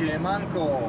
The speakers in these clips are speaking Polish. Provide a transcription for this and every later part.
Siemanko!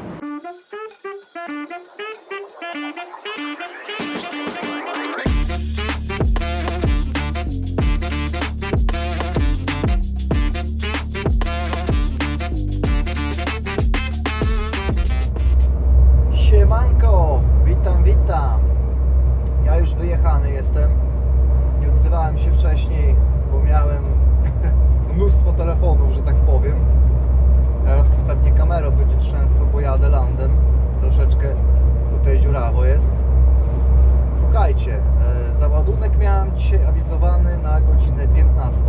dzisiaj awizowany na godzinę 15.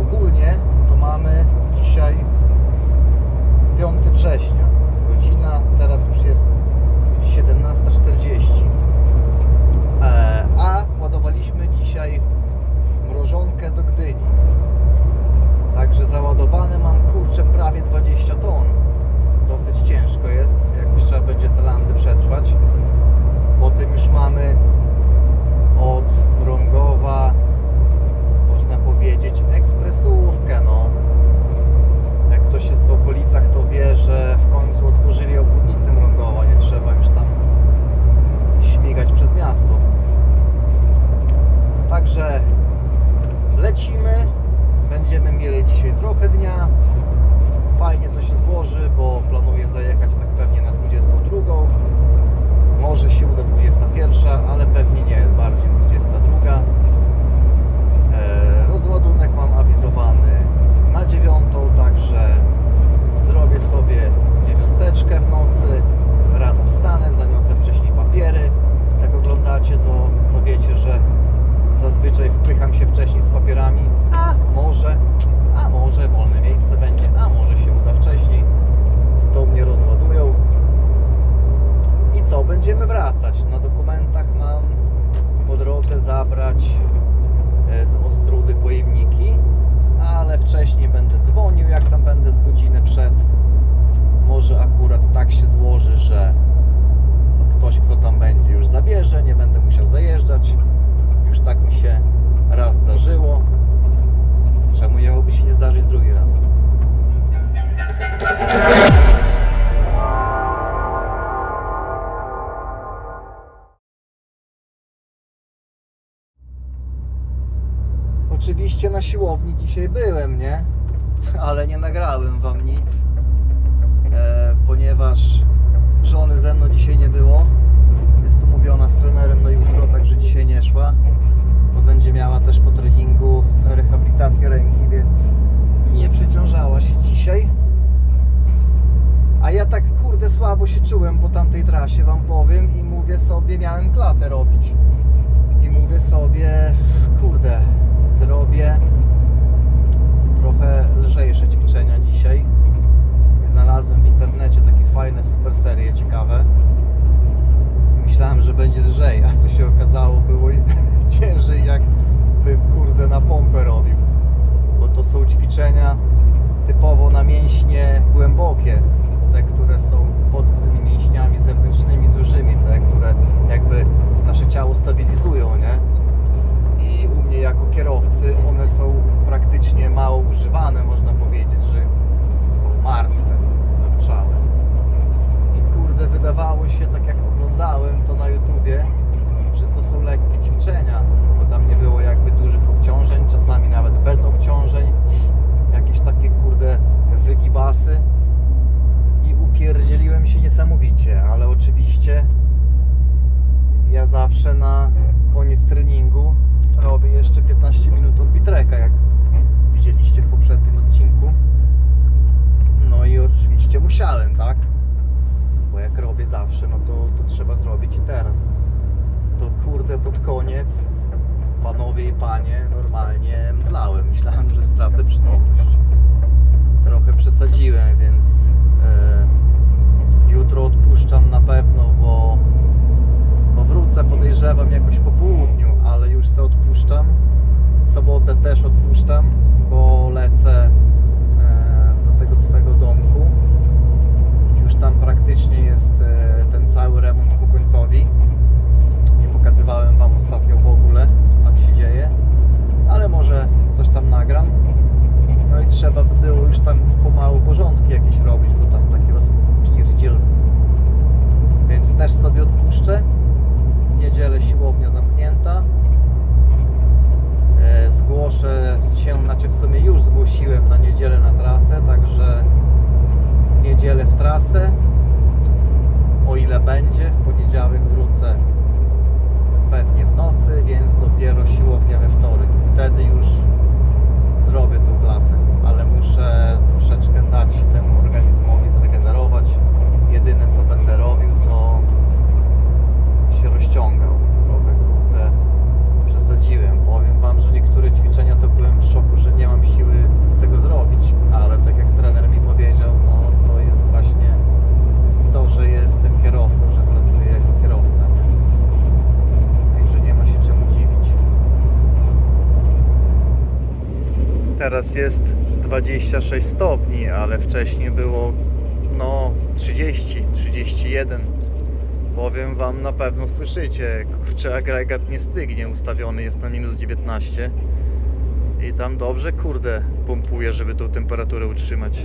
Ogólnie to mamy E, z Ostrudy pojemniki, ale wcześniej będę dzwonił. Oczywiście na siłowni dzisiaj byłem, nie? Ale nie nagrałem wam nic, e, ponieważ żony ze mną dzisiaj nie było. Jest umówiona z trenerem no na jutro, także dzisiaj nie szła, bo będzie miała też po treningu rehabilitację ręki, więc nie przeciążała się dzisiaj. A ja tak kurde słabo się czułem po tamtej trasie, wam powiem, i mówię sobie, miałem klatę robić. I mówię sobie, kurde, sobie trochę lżejsze ćwiczenia dzisiaj. Znalazłem w internecie takie fajne super serie, ciekawe. Myślałem, że będzie lżej, a co się okazało, było ciężej jakbym kurde na pompę robił. Bo to są ćwiczenia typowo na mięśnie głębokie, te, które są pod tymi mięśniami zewnętrznymi dużymi, tak musiałem, tak? Bo jak robię zawsze, no to, to trzeba zrobić i teraz. To kurde pod koniec, panowie i panie, normalnie mdlałem. Myślałem, że stracę przytomność. znaczy w sumie już zgłosiłem na niedzielę na trasę, także w niedzielę w trasę, o ile będzie, w poniedziałek wrócę. Jest 26 stopni, ale wcześniej było no 30, 31. Powiem wam, na pewno słyszycie, kurczę, agregat nie stygnie, ustawiony jest na minus 19 i tam dobrze, kurde, pompuje, żeby tą temperaturę utrzymać.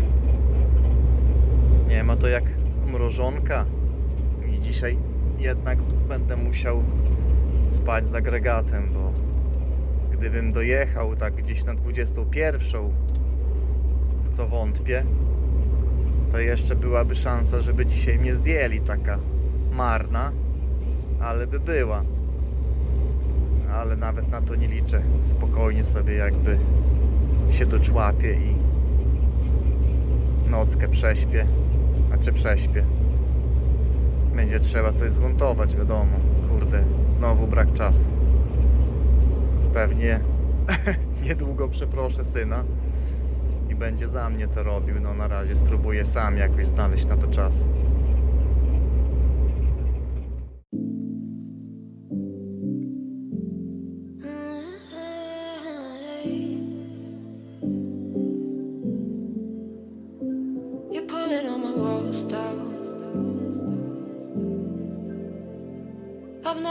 Nie ma to jak mrożonka i dzisiaj jednak będę musiał spać z agregatem, bo gdybym dojechał tak gdzieś na 21, w co wątpię, to jeszcze byłaby szansa, żeby dzisiaj mnie zdjęli taka marna, ale by była. Ale nawet na to nie liczę. Spokojnie sobie jakby się doczłapię i nockę prześpię. Znaczy prześpię. Będzie trzeba coś zmontować, wiadomo. Kurde, znowu brak czasu. Pewnie niedługo przeproszę syna i będzie za mnie to robił. No na razie spróbuję sam jakoś znaleźć na to czas.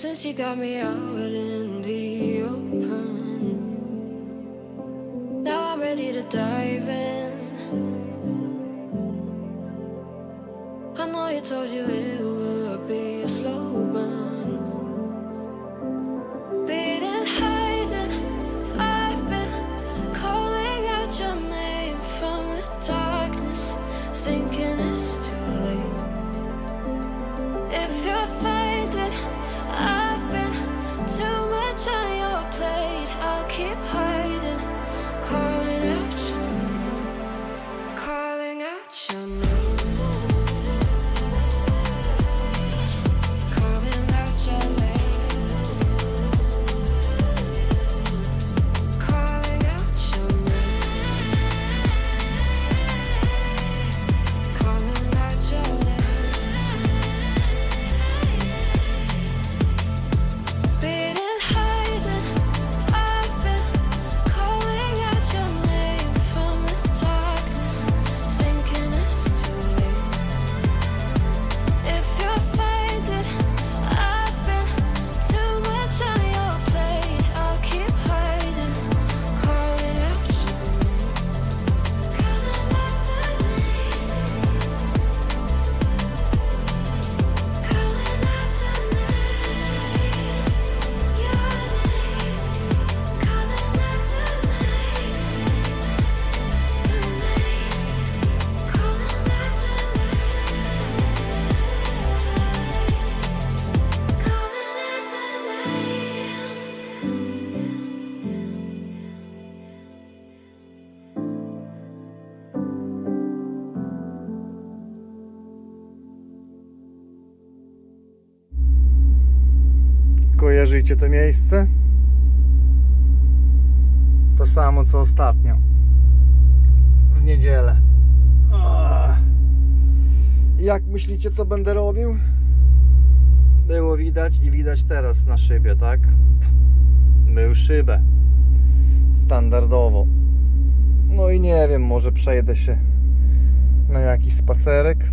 Since you got me out in the open, now I'm ready to dive in. I know you told you it to miejsce? To samo co ostatnio. W niedzielę. Jak myślicie, co będę robił? Było widać i widać teraz na szybie, tak? Mył szybę. Standardowo. No i nie wiem, może przejdę się na jakiś spacerek.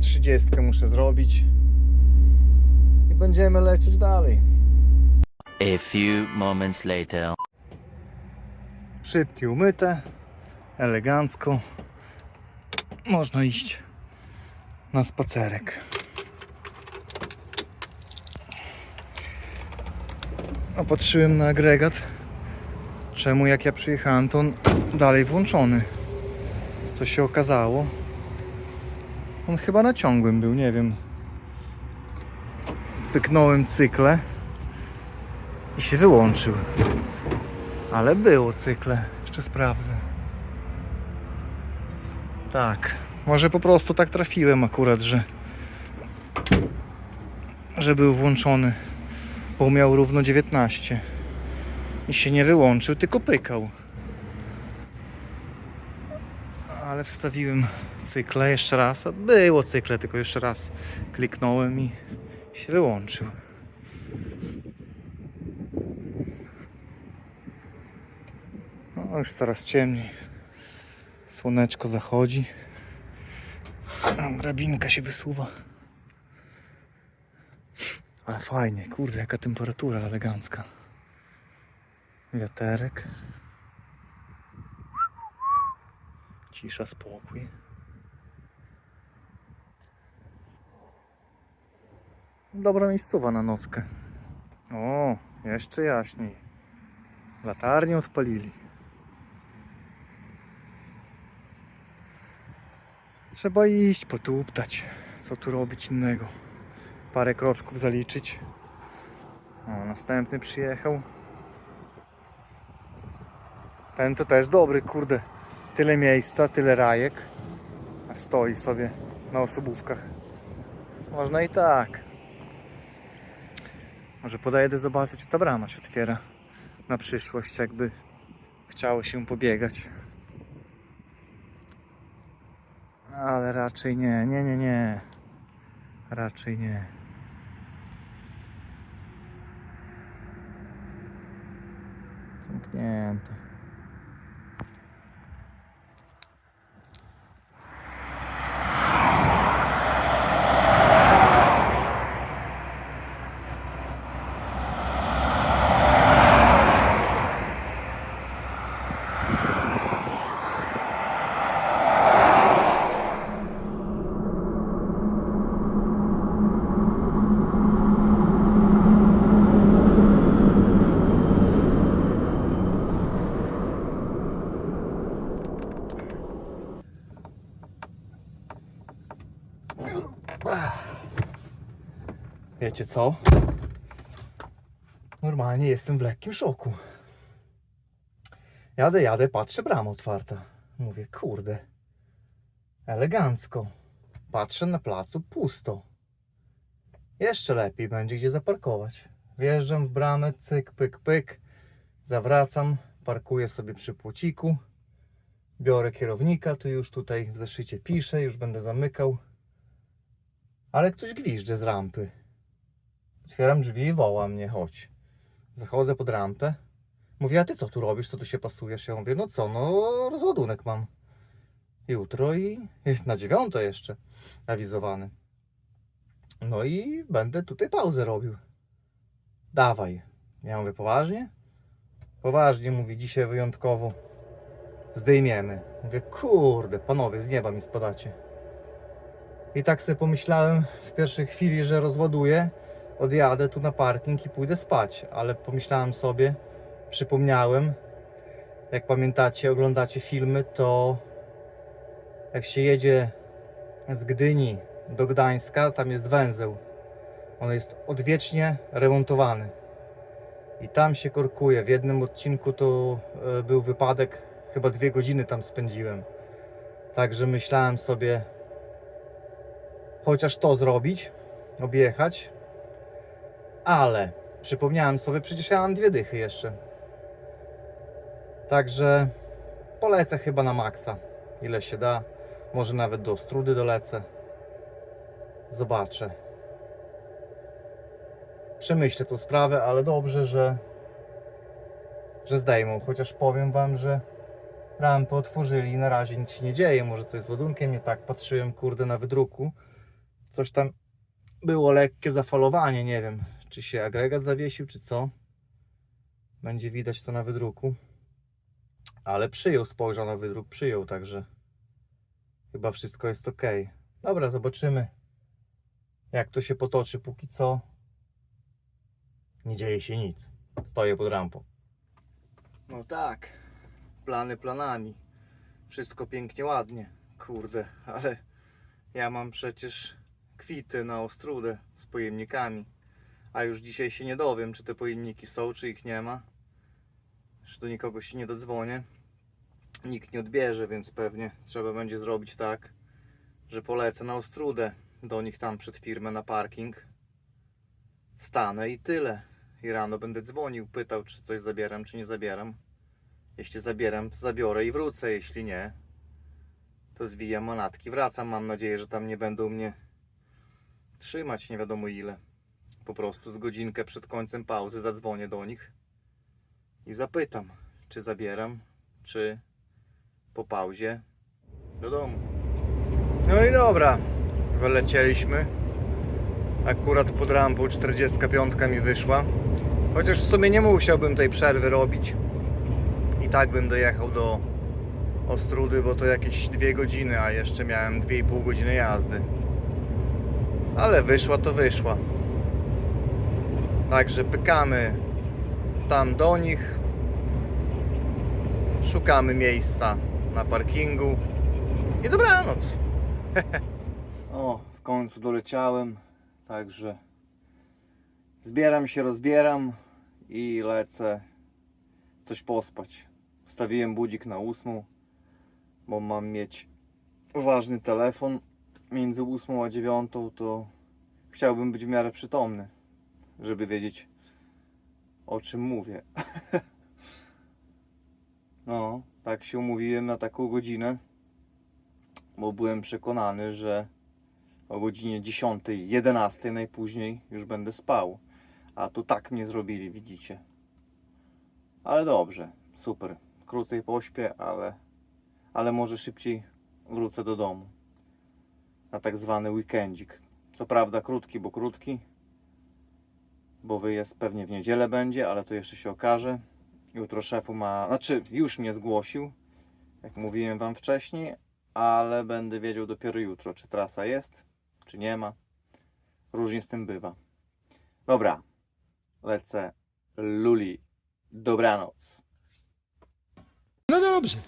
30 muszę zrobić. Będziemy lecieć dalej. A few moments later. Szybkie umyte, elegancko. Można iść na spacerek. Opatrzyłem na agregat. Czemu jak ja przyjechałem, to on dalej włączony. Co się okazało? On chyba na ciągłym był, nie wiem. Pyknąłem cykle i się wyłączył. Ale było cykle. Jeszcze sprawdzę. Tak. Może po prostu tak trafiłem akurat, że że był włączony. Bo miał równo 19. I się nie wyłączył, tylko pykał. Ale wstawiłem cykle jeszcze raz. A było cykle, tylko jeszcze raz kliknąłem i się wyłączył. No, już coraz ciemniej. Słoneczko zachodzi. Drabinka się wysuwa. Ale fajnie, kurde, jaka temperatura elegancka. Wiaterek. Cisza, spokój. Dobra miejscowa na nockę. O, jeszcze jaśniej. Latarnię odpalili. Trzeba iść, potuptać. Co tu robić innego? Parę kroczków zaliczyć. O, następny przyjechał. Ten to też dobry, kurde. Tyle miejsca, tyle rajek. A stoi sobie na osobówkach. Można i tak. Może podaję zobaczyć, czy ta brama się otwiera. Na przyszłość, jakby chciało się pobiegać. Ale raczej nie, nie, nie, nie. Raczej nie. Zamknięte. Wiecie co? Normalnie jestem w lekkim szoku. Jadę, jadę, patrzę, brama otwarta. Mówię, kurde, elegancko. Patrzę na placu, pusto. Jeszcze lepiej będzie gdzie zaparkować. Wjeżdżam w bramę, cyk, pyk, pyk. Zawracam, parkuję sobie przy płociku. Biorę kierownika, tu już tutaj w zeszycie piszę, już będę zamykał. Ale ktoś gwizdże z rampy. Otwieram drzwi i woła mnie, chodź. Zachodzę pod rampę. Mówię, a ty co tu robisz, co tu się pasujesz? Ja mówię, no co, no rozładunek mam. Jutro i na dziewiąto jeszcze awizowany. No i będę tutaj pauzę robił. Dawaj. Ja mówię, poważnie? Poważnie, mówi, dzisiaj wyjątkowo zdejmiemy. Mówię, kurde, panowie, z nieba mi spadacie. I tak sobie pomyślałem w pierwszej chwili, że rozładuję, odjadę tu na parking i pójdę spać. Ale pomyślałem sobie, przypomniałem, jak pamiętacie, oglądacie filmy, to jak się jedzie z Gdyni do Gdańska, tam jest węzeł. On jest odwiecznie remontowany. I tam się korkuje. W jednym odcinku to e, był wypadek, chyba dwie godziny tam spędziłem. Także myślałem sobie, chociaż to zrobić, objechać. Ale przypomniałem sobie, przecież ja mam dwie dychy jeszcze. Także polecę chyba na maksa. Ile się da. Może nawet do Ostrudy dolecę. Zobaczę. Przemyślę tą sprawę, ale dobrze, że że zdejmą. Chociaż powiem wam, że rampy otworzyli i na razie nic się nie dzieje. Może coś z ładunkiem nie tak. Patrzyłem, kurde, na wydruku. Coś tam było lekkie zafalowanie. Nie wiem, czy się agregat zawiesił, czy co. Będzie widać to na wydruku. Ale przyjął, spojrzał na wydruk, przyjął, także chyba wszystko jest ok. Dobra, zobaczymy, jak to się potoczy. Póki co nie dzieje się nic. Stoję pod rampą. No tak, plany planami. Wszystko pięknie, ładnie. Kurde, ale ja mam przecież kwity na ostrudę z pojemnikami. A już dzisiaj się nie dowiem, czy te pojemniki są, czy ich nie ma. Że do nikogo się nie dodzwonię. Nikt nie odbierze, więc pewnie trzeba będzie zrobić tak, że polecę na ostrudę do nich tam przed firmę na parking. Stanę i tyle. I rano będę dzwonił, pytał, czy coś zabieram, czy nie zabieram. Jeśli zabieram, to zabiorę i wrócę. Jeśli nie, to zwijam manatki. Wracam. Mam nadzieję, że tam nie będą mnie trzymać nie wiadomo ile. Po prostu z godzinkę przed końcem pauzy zadzwonię do nich i zapytam, czy zabieram, czy po pauzie do domu. No i dobra, wylecieliśmy. Akurat pod rampą 45 mi wyszła. Chociaż w sumie nie musiałbym tej przerwy robić. I tak bym dojechał do Ostrudy, bo to jakieś dwie godziny, a jeszcze miałem 2,5 godziny jazdy. Ale wyszła to wyszła. Także pykamy tam do nich. Szukamy miejsca na parkingu. I dobranoc. o, w końcu doleciałem. Także zbieram się, rozbieram i lecę coś pospać. Wstawiłem budzik na ósmą, bo mam mieć ważny telefon między ósmą a dziewiątą, to chciałbym być w miarę przytomny, żeby wiedzieć o czym mówię. no, tak się umówiłem na taką godzinę, bo byłem przekonany, że o godzinie 10, 11 najpóźniej już będę spał. A tu tak mnie zrobili, widzicie. Ale dobrze, super. Krócej pośpię, ale, ale może szybciej wrócę do domu. Na tak zwany weekendzik. Co prawda krótki, bo krótki. Bo wyjazd pewnie w niedzielę będzie, ale to jeszcze się okaże. Jutro szefu ma, znaczy już mnie zgłosił, jak mówiłem wam wcześniej, ale będę wiedział dopiero jutro, czy trasa jest, czy nie ma. Różnie z tym bywa. Dobra, lecę. Luli. Dobranoc. No dobrze.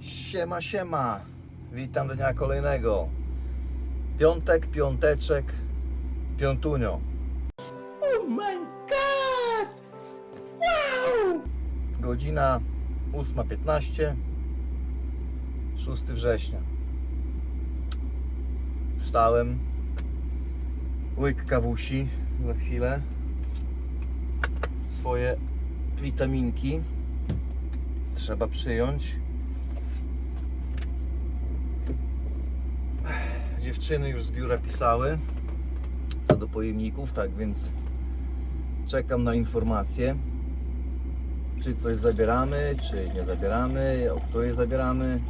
Siema, siema. Witam dnia kolejnego. Piątek, piąteczek, piątunio. Oh my god! Wow! Godzina 8.15 6 września Wstałem Łyk kawusi za chwilę Swoje witaminki Trzeba przyjąć Dziewczyny już z biura pisały Co do pojemników, tak więc Czekam na informacje czy coś zabieramy, czy nie zabieramy, o której zabieramy.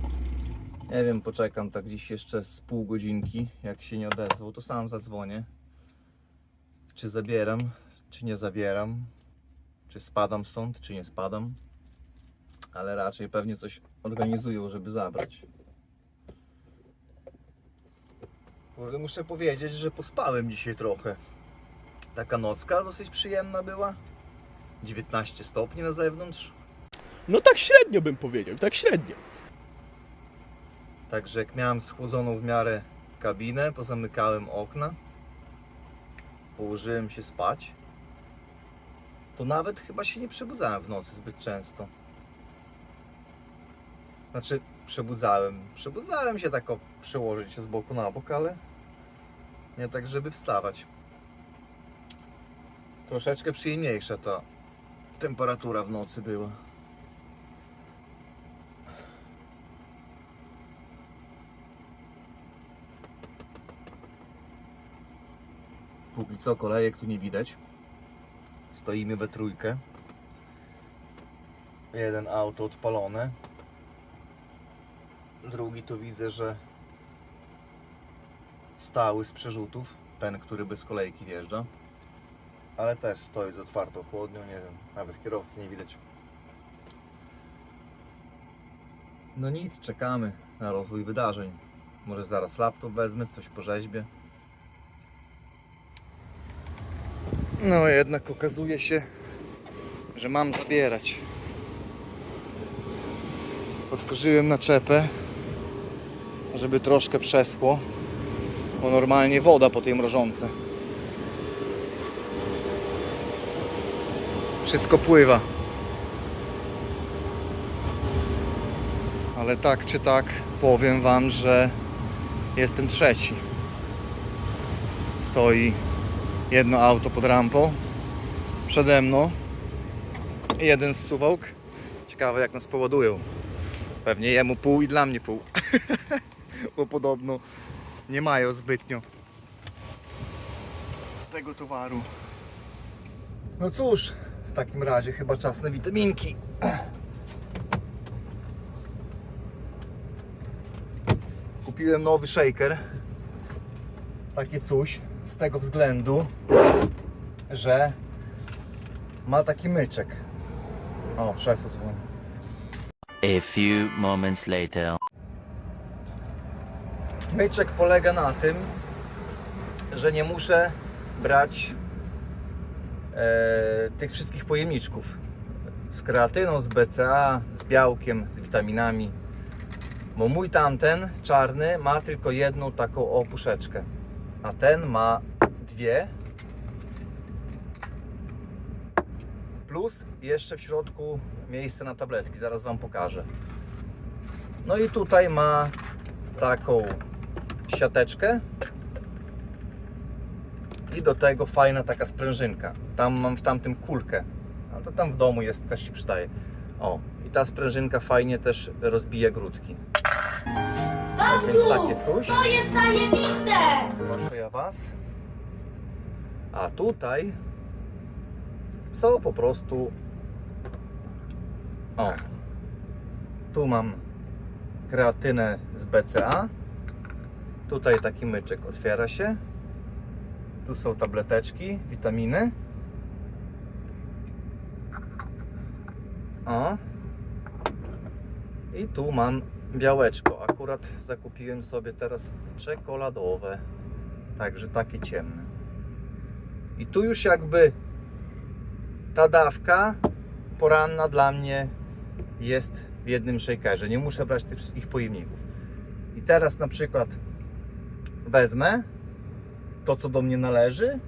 Nie wiem, poczekam tak gdzieś jeszcze z pół godzinki. Jak się nie odezwał, to sam zadzwonię. Czy zabieram, czy nie zabieram. Czy spadam stąd, czy nie spadam. Ale raczej pewnie coś organizują, żeby zabrać. Kurde, muszę powiedzieć, że pospałem dzisiaj trochę. Taka nocka dosyć przyjemna była. 19 stopni na zewnątrz. No tak średnio bym powiedział, tak średnio. Także jak miałem schłodzoną w miarę kabinę, pozamykałem okna, położyłem się spać, to nawet chyba się nie przebudzałem w nocy zbyt często. Znaczy, przebudzałem. Przebudzałem się tak o przełożyć się z boku na bok, ale nie tak, żeby wstawać. Troszeczkę przyjemniejsza ta temperatura w nocy była. Póki co kolejek tu nie widać. Stoimy we trójkę. Jeden auto odpalone. Drugi tu widzę, że stały z przerzutów. Ten, który bez kolejki wjeżdża. Ale też stoi z otwartą chłodnią, nie wiem, nawet kierowcy nie widać. No nic, czekamy na rozwój wydarzeń. Może zaraz laptop wezmę, coś po rzeźbie. No jednak okazuje się, że mam zabierać. Otworzyłem naczepę, żeby troszkę przeschło, bo normalnie woda po tej mrożące. Wszystko pływa. Ale tak czy tak powiem Wam, że jestem trzeci. Stoi jedno auto pod rampą przede mną jeden z suwałk. Ciekawe jak nas poładują. Pewnie jemu pół i dla mnie pół. Bo podobno nie mają zbytnio tego towaru. No cóż, w takim razie chyba czas na witaminki. Kupiłem nowy shaker. Takie coś z tego względu, że ma taki myczek. O, szefu dzwoni. A few moments later. Myczek polega na tym, że nie muszę brać e, tych wszystkich pojemniczków z kreatyną, z BCA, z białkiem, z witaminami. Bo mój tamten czarny ma tylko jedną taką opuszeczkę, a ten ma dwie. Plus jeszcze w środku miejsce na tabletki, zaraz Wam pokażę. No i tutaj ma taką siateczkę i do tego fajna taka sprężynka. Tam mam w tamtym kulkę, a to tam w domu jest, też się przydaje. O, i ta sprężynka fajnie też rozbija grudki. Więc takie coś. To jest zajebiste! Proszę ja Was. A tutaj są po prostu. O. Tu mam kreatynę z BCA. Tutaj taki myczek otwiera się. Tu są tableteczki, witaminy. O. I tu mam białeczko. Akurat zakupiłem sobie teraz czekoladowe. Także takie ciemne. I tu już jakby ta dawka poranna dla mnie jest w jednym shakerze. Nie muszę brać tych wszystkich pojemników. I teraz na przykład wezmę to, co do mnie należy.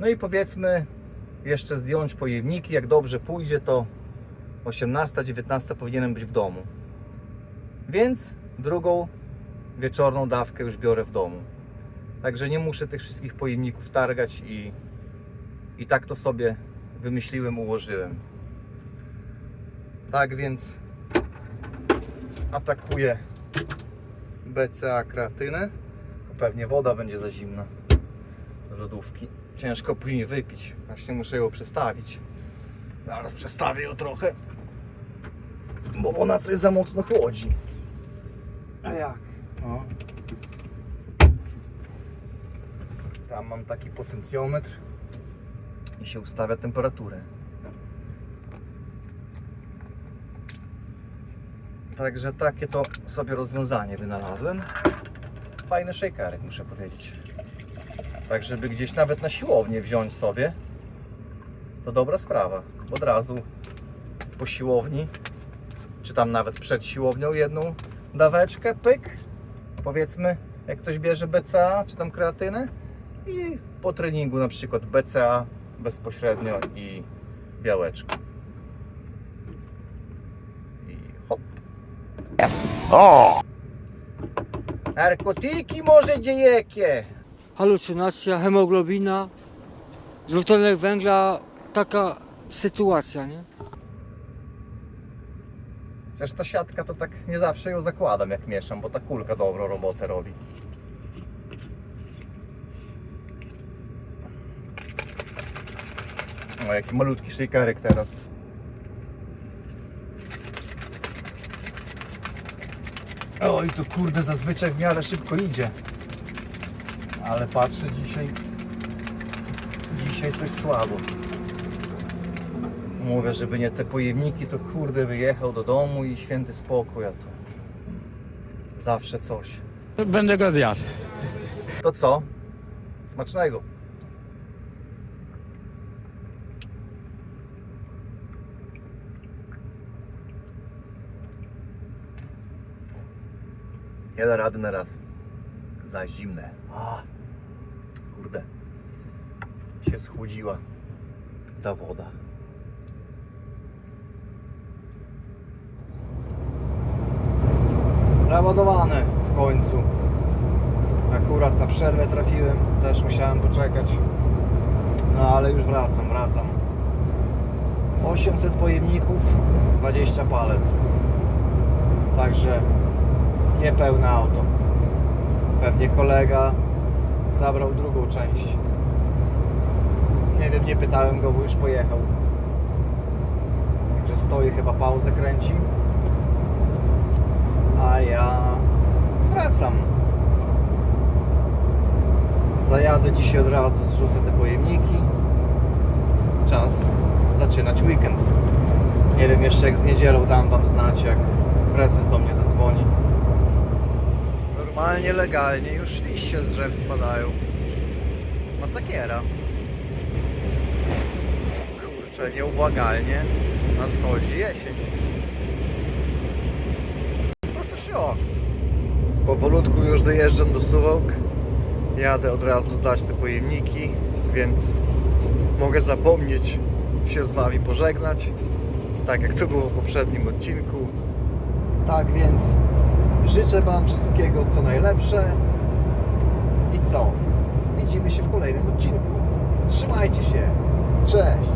No i powiedzmy jeszcze zdjąć pojemniki. Jak dobrze pójdzie, to 18-19 powinienem być w domu. Więc drugą wieczorną dawkę już biorę w domu. Także nie muszę tych wszystkich pojemników targać i, i tak to sobie wymyśliłem, ułożyłem. Tak więc atakuję BCA kreatynę. Pewnie woda będzie za zimna z lodówki. Ciężko później wypić. Właśnie muszę ją przestawić. Zaraz przestawię ją trochę, bo ona coś za mocno chłodzi. A jak? O. Tam mam taki potencjometr i się ustawia temperaturę. Także takie to sobie rozwiązanie wynalazłem. Fajny shakerek, muszę powiedzieć. Tak, żeby gdzieś nawet na siłownię wziąć sobie, to dobra sprawa. Od razu po siłowni, czy tam nawet przed siłownią jedną daweczkę, pyk. Powiedzmy, jak ktoś bierze BCA, czy tam kreatynę i po treningu na przykład BCA bezpośrednio i białeczko. I hop. Narkotyki może dziejekie. halucynacja, hemoglobina, dwutlenek węgla, taka sytuacja, nie? Chociaż ta siatka to tak nie zawsze ją zakładam jak mieszam, bo ta kulka dobrą robotę robi. O, jaki malutki szejkarek teraz. Oj, to kurde zazwyczaj w miarę szybko idzie. Ale patrzę dzisiaj. Dzisiaj coś słabo. Mówię, żeby nie te pojemniki, to kurde wyjechał do domu i święty spokój, a to zawsze coś. Będę go zjadł. To co? Smacznego. Nie da rady na raz. Za zimne. A, kurde. Się schłodziła ta woda. Załadowane w końcu. Akurat na przerwę trafiłem, też musiałem poczekać. No ale już wracam, wracam. 800 pojemników, 20 palet. Także niepełne auto. Pewnie kolega zabrał drugą część. Nie wiem, nie pytałem go, bo już pojechał. Także stoi, chyba pauzę kręci. A ja wracam. Zajadę dzisiaj od razu, zrzucę te pojemniki. Czas zaczynać weekend. Nie wiem jeszcze jak z niedzielą dam wam znać, jak prezes do mnie zadzwoni. Normalnie, legalnie już liście z drzew spadają. Masakiera. Kurczę, nieubłagalnie nadchodzi jesień. Po prostu szok. Powolutku już dojeżdżam do Suwałk. Jadę od razu zdać te pojemniki, więc mogę zapomnieć się z Wami pożegnać, tak jak to było w poprzednim odcinku. Tak więc życzę Wam wszystkiego co najlepsze i co? Widzimy się w kolejnym odcinku. Trzymajcie się. Cześć!